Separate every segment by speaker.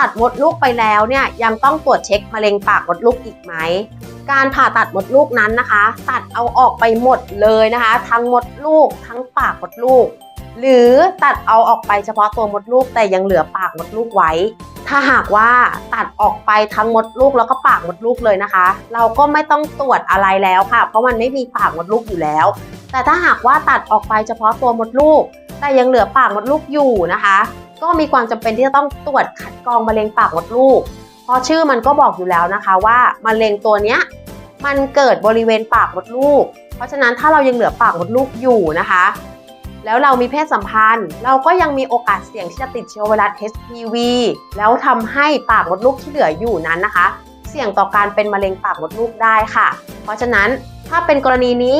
Speaker 1: ตัดมดลูกไปแล้วเนี่ยยังต้องตรวจเช็คมะเร็งปากมดลูกอีกไหม การผ่าตัดมดลูกนั้นนะคะ ตัดเอาออกไปหมดเลยนะคะ ทั้งมดลูก ทั้งปากมดลูก หรือตัดเอาออกไปเฉพาะตัวมดลูกแต่ยังเหลือปากมดลูกไว้ ถ้าหากว่าตัดออกไปทั้งมดลูกแล้วก็ปากมดลูกเลยนะคะ เราก็ไม่ต้องตรวจอะไรแล้วค่ะ เพราะมันไม่มีปากมดลูกอยู่แล้ว แต่ถ้าหากว่าตัดออกไปเฉพาะตัวมดลูก แต่ยังเหลือปากมดลูกอยู่นะคะ ก็มีความจำเป็นที่จะต้องตรวจคัดกรองมะเร็งปากมดลูก เพราะชื่อมันก็บอกอยู่แล้วนะคะว่ามะเร็งตัวเนี้ยมันเกิดบริเวณปากมดลูก เพราะฉะนั้นถ้าเรายังเหลือปากมดลูกอยู่นะคะ แล้วเรามีเพศสัมพันธ์ เราก็ยังมีโอกาสเสี่ยงที่จะติดเชื้อไวรัส HPV แล้วทำให้ปากมดลูกที่เหลืออยู่นั้นนะคะ เสี่ยงต่อการเป็นมะเร็งปากมดลูกได้ค่ะ เพราะฉะนั้นถ้าเป็นกรณีนี้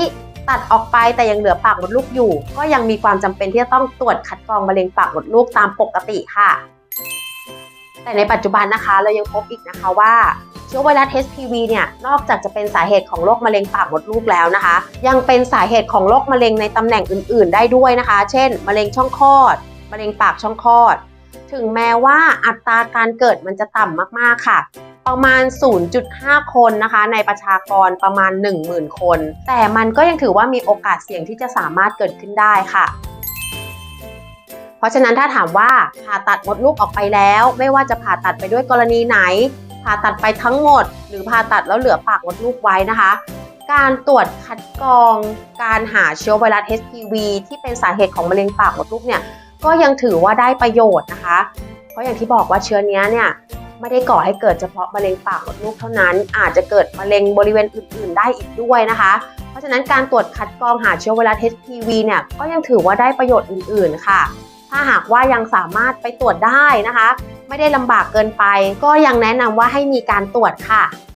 Speaker 1: ตัดออกไปแต่ยังเหลือปากมดลูกอยู่ ก็ยังมีความจำเป็นที่จะต้องตรวจคัดกรองมะเร็งปากมดลูกตามปกติค่ะ แต่ในปัจจุบันนะคะเรายังพบอีกนะคะว่าเชื้อไวรัส HPV เนี่ยนอกจากจะเป็นสาเหตุของโรคมะเร็งปากมดลูกแล้วนะคะ ยังเป็นสาเหตุของโรคมะเร็งในตำแหน่งอื่น ๆ ได้ด้วยนะคะ เช่น มะเร็งช่องคลอด มะเร็งปากช่องคลอด ถึงแม้ว่าอัตราการเกิดมันจะต่ำมากๆค่ะ ประมาณ 0.5 คนนะคะ ในประชากรประมาณ 10,000 คน แต่มันก็ยังถือว่ามีโอกาสเสี่ยงที่จะสามารถเกิดขึ้นได้ค่ะเพราะฉะนั้นถ้าถามว่าผ่าตัดมดลูกออกไปแล้ว ไม่ว่าจะผ่าตัดไปด้วยกรณีไหน ผ่าตัดไปทั้งหมด หรือผ่าตัดแล้วเหลือปากมดลูกไว้นะคะ การตรวจคัดกรอง การหาเชื้อไวรัส HPV ที่เป็นสาเหตุของมะเร็งปากมดลูกเนี่ยก็ยังถือว่าได้ประโยชน์นะคะ เพราะอย่างที่บอกว่าเชื้อเนี้ยเนี่ย ไม่ได้ก่อให้เกิดเฉพาะมะเร็งปากมดลูกเท่านั้น อาจจะเกิดมะเร็งบริเวณอื่น ๆ ได้อีกด้วยนะคะ เพราะฉะนั้นการตรวจคัดกรองหาเชื้อไวรัส HPV เนี่ยก็ยังถือว่าได้ประโยชน์อื่น ๆ ค่ะ ถ้าหากว่ายังสามารถไปตรวจได้นะคะ ไม่ได้ลำบากเกินไป ก็ยังแนะนำว่าให้มีการตรวจค่ะ